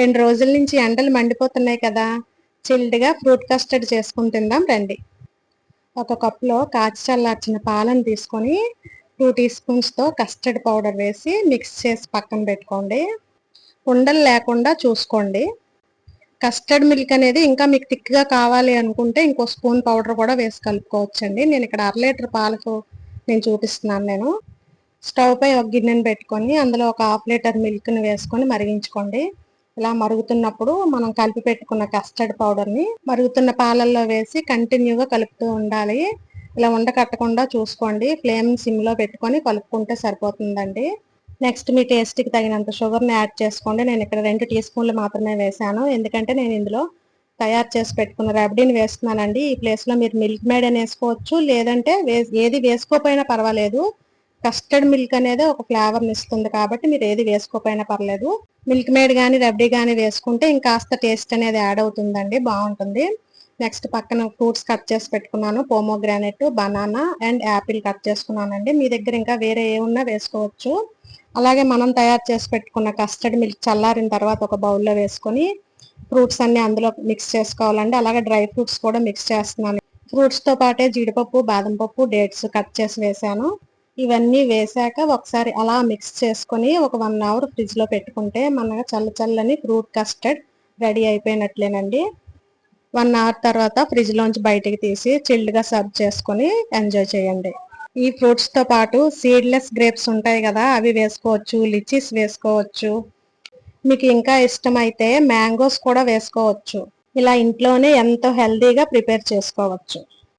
రెండు రోజుల నుంచి ఎండలు మండిపోతున్నాయి కదా. చిల్డ్గా ఫ్రూట్ కస్టర్డ్ చేసుకుని తిందాం రండి. ఒక కప్లో కాచి చల్లార్చిన పాలను తీసుకొని టూ టీ స్పూన్స్తో కస్టర్డ్ పౌడర్ వేసి మిక్స్ చేసి పక్కన పెట్టుకోండి. ఉండలు లేకుండా చూసుకోండి. కస్టర్డ్ మిల్క్ అనేది ఇంకా మీకు థిక్గా కావాలి అనుకుంటే ఇంకో స్పూన్ పౌడర్ కూడా వేసి కలుపుకోవచ్చండి. నేను ఇక్కడ అర లీటర్ పాలకు నేను చూపిస్తున్నాను నేను. స్టవ్ పై ఒక గిన్నెను పెట్టుకొని అందులో ఒక హాఫ్ లీటర్ మిల్క్ని వేసుకొని మరిగించుకోండి. ఇలా మరుగుతున్నప్పుడు మనం కలిపి పెట్టుకున్న కస్టర్డ్ పౌడర్ని మరుగుతున్న పాలల్లో వేసి కంటిన్యూగా కలుపుతూ ఉండాలి. ఇలా ఉండకట్టకుండా చూసుకోండి. ఫ్లేమ్ సిమ్లో పెట్టుకొని కలుపుకుంటే సరిపోతుందండి. నెక్స్ట్ మీ టేస్ట్కి తగినంత షుగర్ని యాడ్ చేసుకోండి. నేను ఇక్కడ రెండు టీ స్పూన్లు మాత్రమే వేసాను ఎందుకంటే నేను ఇందులో తయారు చేసి పెట్టుకున్న రబడీని వేస్తున్నానండి. ఈ ప్లేస్లో మీరు మిల్క్ మేడ్ అని వేసుకోవచ్చు లేదంటే ఏది వేసుకోకపోయినా పర్వాలేదు. కస్టర్డ్ మిల్క్ అనేది ఒక ఫ్లేవర్ని ఇస్తుంది కాబట్టి మీరు ఏది వేసుకోకపోయినా పర్లేదు. మిల్క్ మేడ్ కానీ రబ్డీ కానీ వేసుకుంటే ఇంకాస్త టేస్ట్ అనేది యాడ్ అవుతుందండి బాగుంటుంది. నెక్స్ట్ పక్కన ఫ్రూట్స్ కట్ చేసి పెట్టుకున్నాను pomegranate banana and apple cut చేసుకున్నానండి. మీ దగ్గర ఇంకా వేరే ఏమున్నా వేసుకోవచ్చు. అలాగే మనం తయారు చేసి పెట్టుకున్న కస్టర్డ్ మిల్క్ చల్లారిన తర్వాత ఒక బౌల్లో వేసుకొని ఫ్రూట్స్ అన్ని అందులో మిక్స్ చేసుకోవాలండి. అలాగే డ్రై ఫ్రూట్స్ కూడా మిక్స్ చేస్తున్నాను. ఫ్రూట్స్తో పాటే జీడిపప్పు బాదం పప్పు డేట్స్ కట్ చేసి వేసాను. ఇవన్నీ వేసాక ఒకసారి అలా మిక్స్ చేసుకొని ఒక వన్ అవర్ ఫ్రిడ్జ్లో పెట్టుకుంటే మన చల్ల చల్లని ఫ్రూట్ కస్టర్డ్ రెడీ అయిపోయినట్లేనండి. వన్ అవర్ తర్వాత ఫ్రిడ్జ్లోంచి బయటికి తీసి చిల్డ్గా సర్వ్ చేసుకొని ఎంజాయ్ చేయండి. ఈ ఫ్రూట్స్తో పాటు సీడ్లెస్ గ్రేప్స్ ఉంటాయి కదా అవి వేసుకోవచ్చు లిచీస్ వేసుకోవచ్చు. మీకు ఇంకా ఇష్టమైతే మ్యాంగోస్ కూడా వేసుకోవచ్చు. ఇలా ఇంట్లోనే ఎంతో హెల్దీగా ప్రిపేర్ చేసుకోవచ్చు.